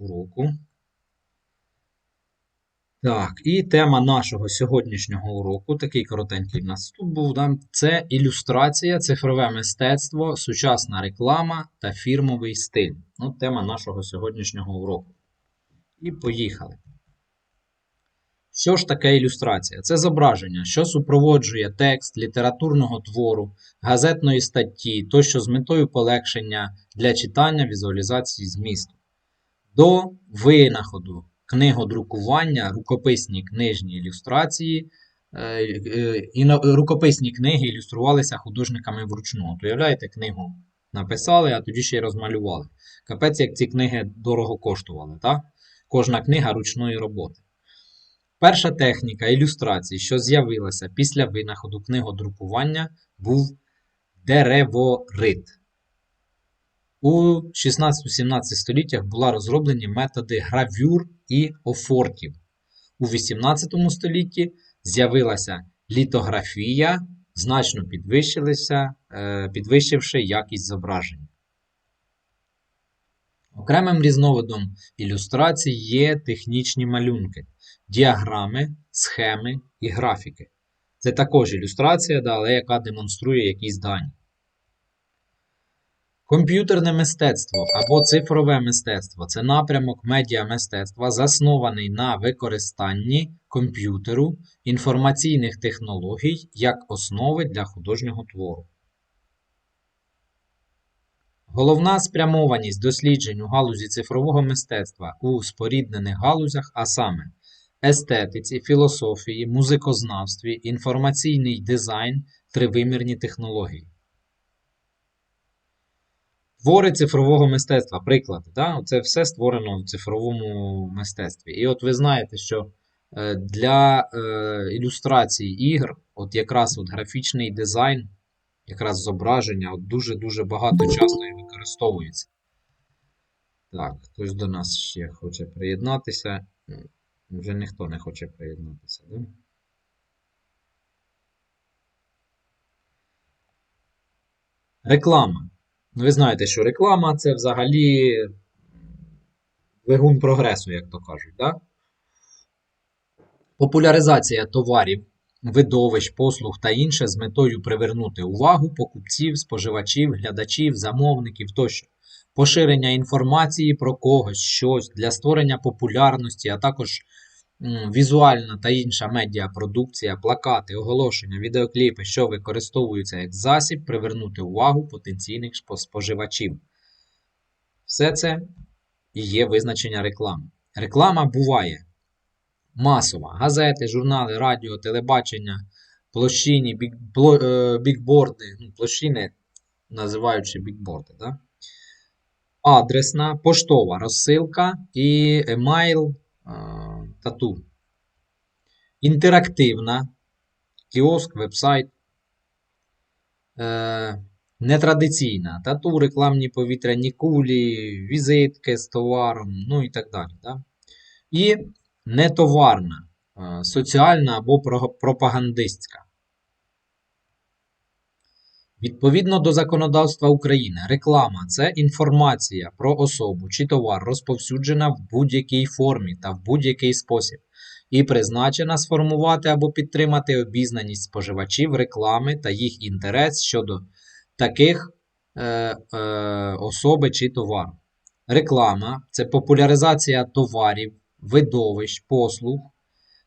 уроку. Так, і тема нашого сьогоднішнього уроку, такий коротенький в нас тут був, да, це ілюстрація, цифрове мистецтво, сучасна реклама та фірмовий стиль. Ну, тема нашого сьогоднішнього уроку. І поїхали. Що ж таке ілюстрація? Це зображення, що супроводжує текст літературного твору, газетної статті, тощо з метою полегшення для читання візуалізації змісту. До винаходу книгодрукування, рукописні книжні ілюстрації, е, е, і рукописні книги ілюструвалися художниками вручну. От уявляєте, книгу написали, а тоді ще й розмалювали. Капець, як ці книги дорого коштували, так? Кожна книга ручної роботи. Перша техніка ілюстрації, що з'явилася після винаходу книгодрукування, був дереворит. У 16-17 століттях були розроблені методи гравюр і офортів. У 18 столітті з'явилася літографія, значно підвищилася, е, підвищивши якість зображень. Окремим різновидом ілюстрацій є технічні малюнки, діаграми, схеми і графіки. Це також ілюстрація, але яка демонструє якісь дані. Комп'ютерне мистецтво або цифрове мистецтво це напрямок медіамистецтва, заснований на використанні комп'ютеру інформаційних технологій як основи для художнього твору. Головна спрямованість досліджень у галузі цифрового мистецтва у споріднених галузях, а саме естетиці, філософії, музикознавстві, інформаційний дизайн, тривимірні технології. Твори цифрового мистецтва, приклад, да? це все створено в цифровому мистецтві. І от ви знаєте, що е, для е, ілюстрації ігр, от якраз от графічний дизайн, якраз зображення, от дуже-дуже багато часто і використовується. Так, хтось до нас ще хоче приєднатися. Вже ніхто не хоче приєднатися, да? Реклама. Ну, ви знаєте, що реклама це взагалі двигун прогресу, як то кажуть. Да? Популяризація товарів, видовищ, послуг та інше з метою привернути увагу покупців, споживачів, глядачів, замовників тощо. Поширення інформації про когось, щось для створення популярності, а також візуальна та інша медіапродукція, плакати, оголошення, відеокліпи, що використовуються як засіб привернути увагу потенційних споживачів. Все це і є визначення реклами. Реклама буває масова: газети, журнали, радіо, телебачення, площині, бік, бло- е, бікборди, ну, площини, називаючи бікборди. Да? Адресна, поштова розсилка і емайл е, тату. Інтерактивна, кіоск, вебсайт. Е, нетрадиційна, тату, рекламні повітряні кулі, візитки з товаром, ну і так далі. Да? І нетоварна, е, соціальна або пропагандистська. Відповідно до законодавства України, реклама це інформація про особу чи товар, розповсюджена в будь-якій формі та в будь-який спосіб, і призначена сформувати або підтримати обізнаність споживачів реклами та їх інтерес щодо таких е, е, особи чи товару. Реклама це популяризація товарів, видовищ, послуг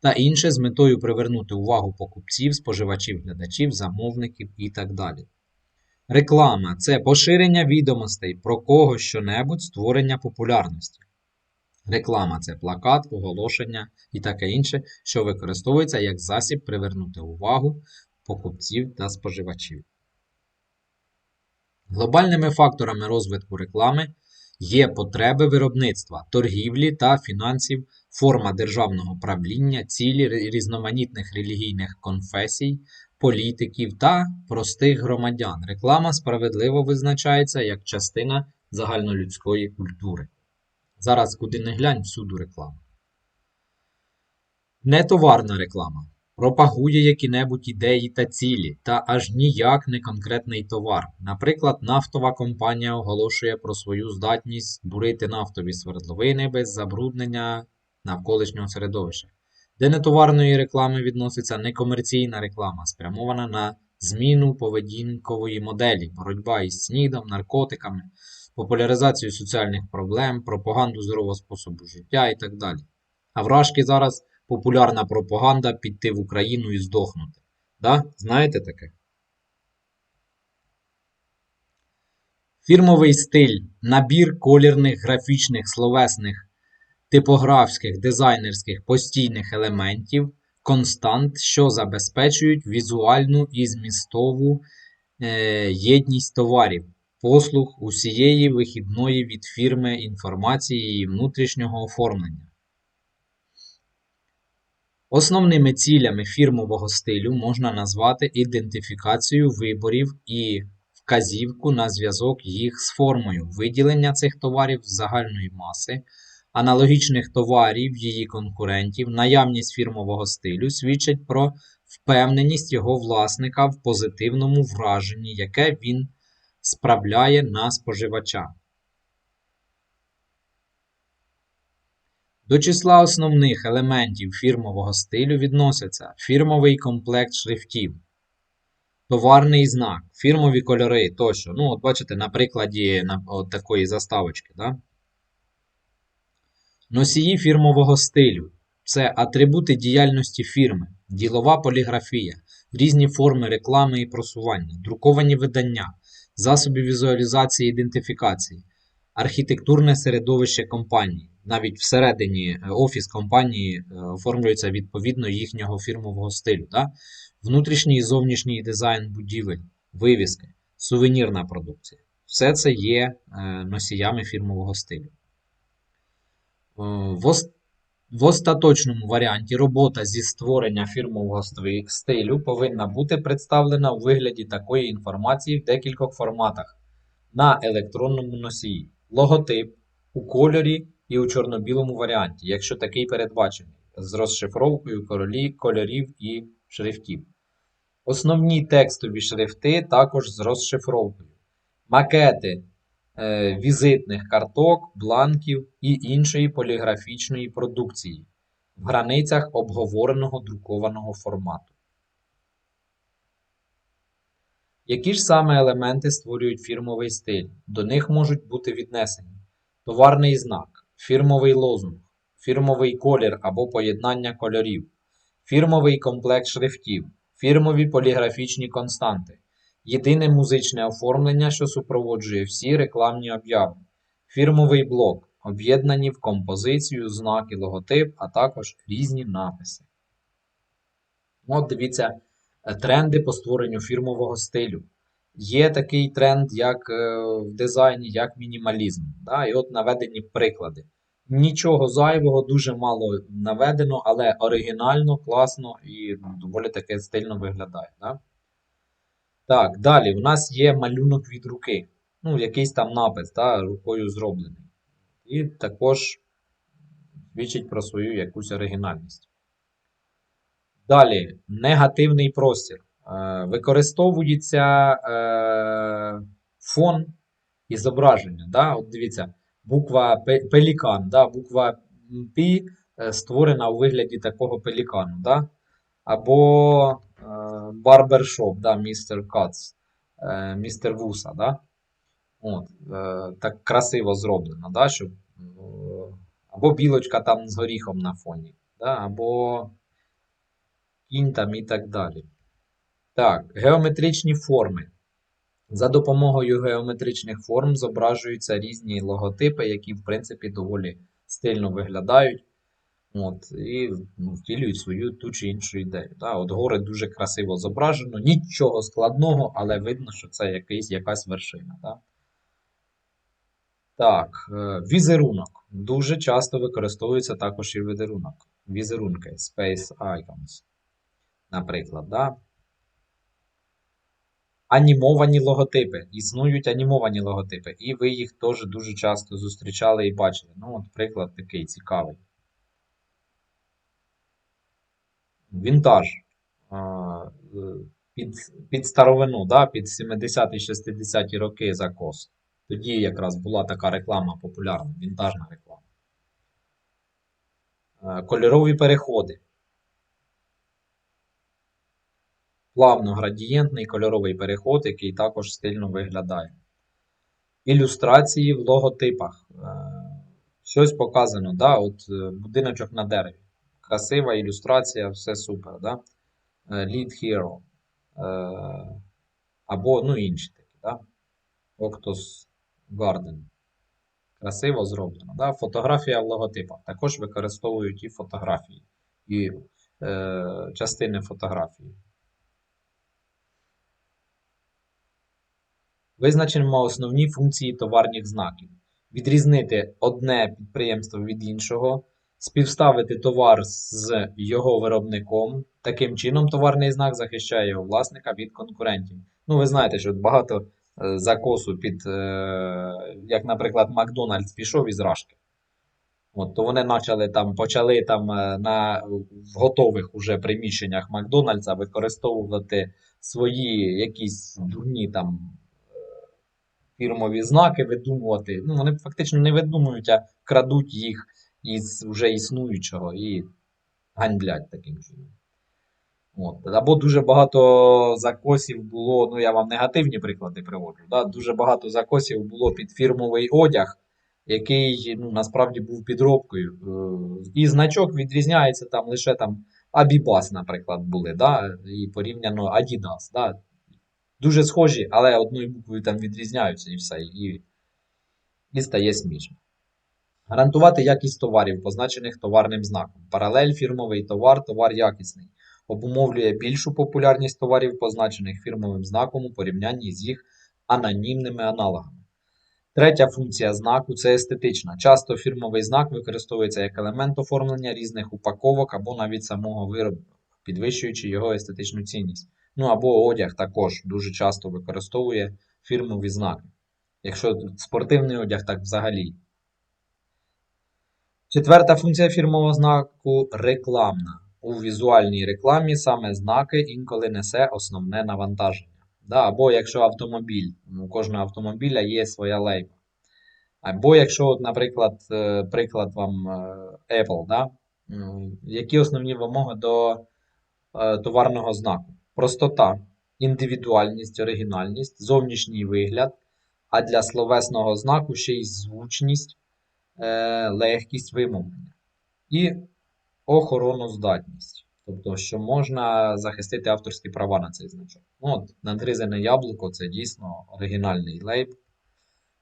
та інше з метою привернути увагу покупців, споживачів, глядачів, замовників і так далі. Реклама це поширення відомостей про когось що-небудь, створення популярності. Реклама це плакат, оголошення і таке інше, що використовується як засіб привернути увагу покупців та споживачів. Глобальними факторами розвитку реклами є потреби виробництва, торгівлі та фінансів, форма державного правління, цілі різноманітних релігійних конфесій, політиків та простих громадян. Реклама справедливо визначається як частина загальнолюдської культури. Зараз куди не глянь, всюду реклама. Нетоварна реклама. пропагує які-небудь ідеї та цілі, та аж ніяк не конкретний товар. Наприклад, нафтова компанія оголошує про свою здатність бурити нафтові свердловини без забруднення навколишнього середовища. Де нетоварної реклами відноситься некомерційна реклама, спрямована на зміну поведінкової моделі, боротьба із снідом, наркотиками, популяризацію соціальних проблем, пропаганду здорового способу життя і так далі. А вражки зараз популярна пропаганда піти в Україну і здохнути. Да? Знаєте таке? Фірмовий стиль набір колірних, графічних, словесних, типографських, дизайнерських постійних елементів, констант, що забезпечують візуальну і змістову е, єдність товарів, послуг усієї вихідної від фірми інформації і внутрішнього оформлення. Основними цілями фірмового стилю можна назвати ідентифікацію виборів і вказівку на зв'язок їх з формою, виділення цих товарів з загальної маси, аналогічних товарів її конкурентів, наявність фірмового стилю свідчить про впевненість його власника в позитивному враженні, яке він справляє на споживача. До числа основних елементів фірмового стилю відносяться фірмовий комплект шрифтів, товарний знак, фірмові кольори тощо. Ну, от бачите, на прикладі на, от такої заставочки. Да? Носії фірмового стилю це атрибути діяльності фірми, ділова поліграфія, різні форми реклами і просування, друковані видання, засоби візуалізації і ідентифікації, архітектурне середовище компанії. Навіть всередині е, офіс компанії е, оформлюється відповідно їхнього фірмового стилю. Да? Внутрішній і зовнішній дизайн будівель, вивіски, сувенірна продукція. Все це є е, носіями фірмового стилю. В, ос- в остаточному варіанті робота зі створення фірмового стилю повинна бути представлена у вигляді такої інформації в декількох форматах на електронному носії, логотип у кольорі і у чорно-білому варіанті, якщо такий передбачений, з розшифровкою королі- кольорів і шрифтів. Основні текстові шрифти також з розшифровкою. Макети е, візитних карток, бланків і іншої поліграфічної продукції в границях обговореного друкованого формату. Які ж саме елементи створюють фірмовий стиль? До них можуть бути віднесені товарний знак, фірмовий лозунг, фірмовий колір або поєднання кольорів, фірмовий комплект шрифтів, фірмові поліграфічні константи, єдине музичне оформлення, що супроводжує всі рекламні обяви, фірмовий блок, об'єднані в композицію, знаки, логотип, а також різні написи. От дивіться, е, тренди по створенню фірмового стилю. Є такий тренд, як е, в дизайні, як мінімалізм. Да? І от наведені приклади. Нічого зайвого, дуже мало наведено, але оригінально, класно і доволі таке стильно виглядає. Да? Так, далі у нас є малюнок від руки. Ну, якийсь там напис, да, рукою зроблений. І також свідчить про свою якусь оригінальність. Далі, негативний простір. Е, Використовується е, фон і зображення. Да? От дивіться, буква пелікан, да? буква P е, створена у вигляді такого пелікану. Да? Або барбершоп, да? містер Кац, е, містер Вуса. Да? От, е, так красиво зроблено, да? щоб, е, або білочка там з горіхом на фоні, да? або кінь там і так далі. Так, геометричні форми. За допомогою геометричних форм зображуються різні логотипи, які, в принципі, доволі стильно виглядають. От, і ну, втілюють свою ту чи іншу ідею. Да? От гори дуже красиво зображено, нічого складного, але видно, що це якийсь, якась вершина. Да? Так, е, візерунок. Дуже часто використовується також і візерунок. Візерунки, Space Icons. Наприклад, да? Анімовані логотипи. Існують анімовані логотипи, і ви їх теж дуже часто зустрічали і бачили. Ну, от приклад такий цікавий. Вінтаж. е, під, під старовину, да, під 70-60-ті роки закос. Тоді якраз була така реклама популярна, вінтажна реклама. Е, Кольорові переходи. Плавно-градієнтний кольоровий переход, який також стильно виглядає. Ілюстрації в логотипах. Е, Щось показано, да? От будиночок на дереві. Красива ілюстрація, все супер. Да? Е, Lead Hero. Е, Або ну, інші такі. Да? Octos Garden. Красиво зроблено. Да? Фотографія в логотипах. Також використовують і фотографії, і е, частини фотографії. Визначимо основні функції товарних знаків. Відрізнити одне підприємство від іншого, співставити товар з його виробником. Таким чином, товарний знак захищає його власника від конкурентів. Ну, ви знаєте, що багато е, закосу під, е, як, наприклад, Макдональдс пішов із Рашки. От, то вони почали там, почали там е, на в готових уже приміщеннях Макдональдса використовувати свої якісь дурні там фірмові знаки видумувати. Ну, вони фактично не видумують, а крадуть їх із вже існуючого і ганьблять таким чином. От. Або дуже багато закосів було, ну я вам негативні приклади приводжу. Да? Дуже багато закосів було під фірмовий одяг, який ну, насправді був підробкою. Е, І значок відрізняється там лише там Abibas, наприклад, були, да? і порівняно Adidas. Да? Дуже схожі, але одною буквою там відрізняються і все. І, і стає смішно. Гарантувати якість товарів, позначених товарним знаком. Паралель фірмовий товар, товар якісний. Обумовлює більшу популярність товарів, позначених фірмовим знаком у порівнянні з їх анонімними аналогами. Третя функція знаку це естетична. Часто фірмовий знак використовується як елемент оформлення різних упаковок або навіть самого виробу, підвищуючи його естетичну цінність. Ну або одяг також дуже часто використовує фірмові знаки. Якщо спортивний одяг, так взагалі. Четверта функція фірмового знаку рекламна. У візуальній рекламі саме знаки інколи несе основне навантаження. Да, або якщо автомобіль, у кожного автомобіля є своя лейба. Або якщо, от, наприклад, е, приклад вам е, Apple, да? Які основні вимоги до е, товарного знаку? Простота, індивідуальність, оригінальність, зовнішній вигляд, а для словесного знаку ще й звучність, легкість вимовлення і охороноздатність. Тобто, що можна захистити авторські права на цей значок. Ну, от, надрізане яблуко це дійсно оригінальний лейб,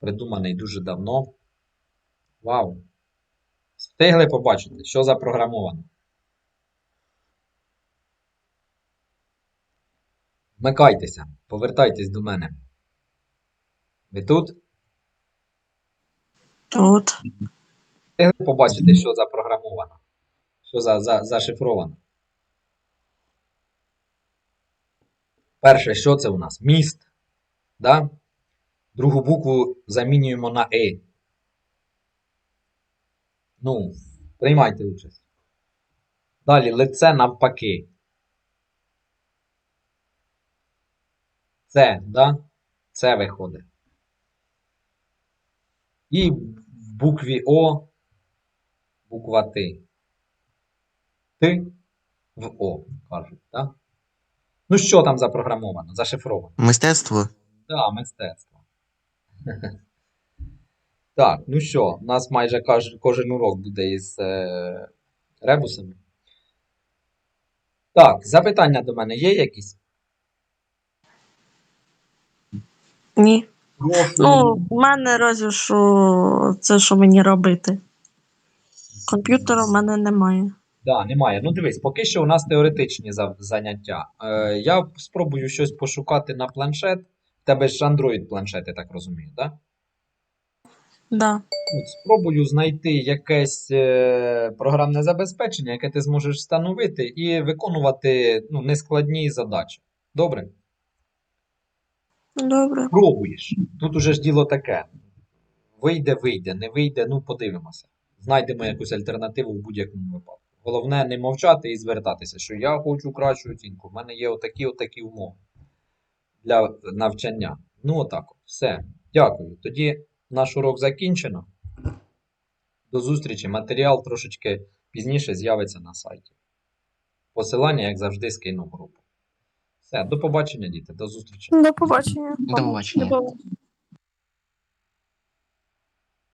придуманий дуже давно. Вау! Встигли побачити, що запрограмовано. Вмикайтеся, повертайтесь до мене. Ви тут? Тут. Встигли побачити, що запрограмовано? Що за, за, зашифровано? Перше, що це у нас? Міст. Да? Другу букву замінюємо на Е. Ну, приймайте участь. Далі лице навпаки. Це, да? Це виходить. І в букві О буква Т. Т в О, кажуть, так? Ну, що там запрограмовано, зашифровано? Мистецтво. Так, да, мистецтво. Так, ну що, у нас майже кож, кожен урок буде із е, ребусами. Так, запитання до мене є якісь? Ні. Ну, в мене що це, що мені робити. Комп'ютера в мене немає. Да, немає. Ну дивись, поки що у нас теоретичні заняття. Е, я спробую щось пошукати на планшет. Тебе ж Android планшет, я так розумію, так? Да? Да. От, спробую знайти якесь е, програмне забезпечення, яке ти зможеш встановити, і виконувати ну, нескладні задачі. Добре? Добре. Пробуєш. Тут уже ж діло таке. Вийде, вийде, не вийде, ну подивимося. Знайдемо якусь альтернативу в будь-якому випадку. Головне не мовчати і звертатися, що я хочу кращу оцінку. У мене є отакі отакі умови для навчання. Ну, отак от. Все. Дякую. Тоді наш урок закінчено. До зустрічі. Матеріал трошечки пізніше з'явиться на сайті. Посилання, як завжди, скину групу. Все, до побачення, діти. До зустрічі. До побачення. До побачення. До побачення.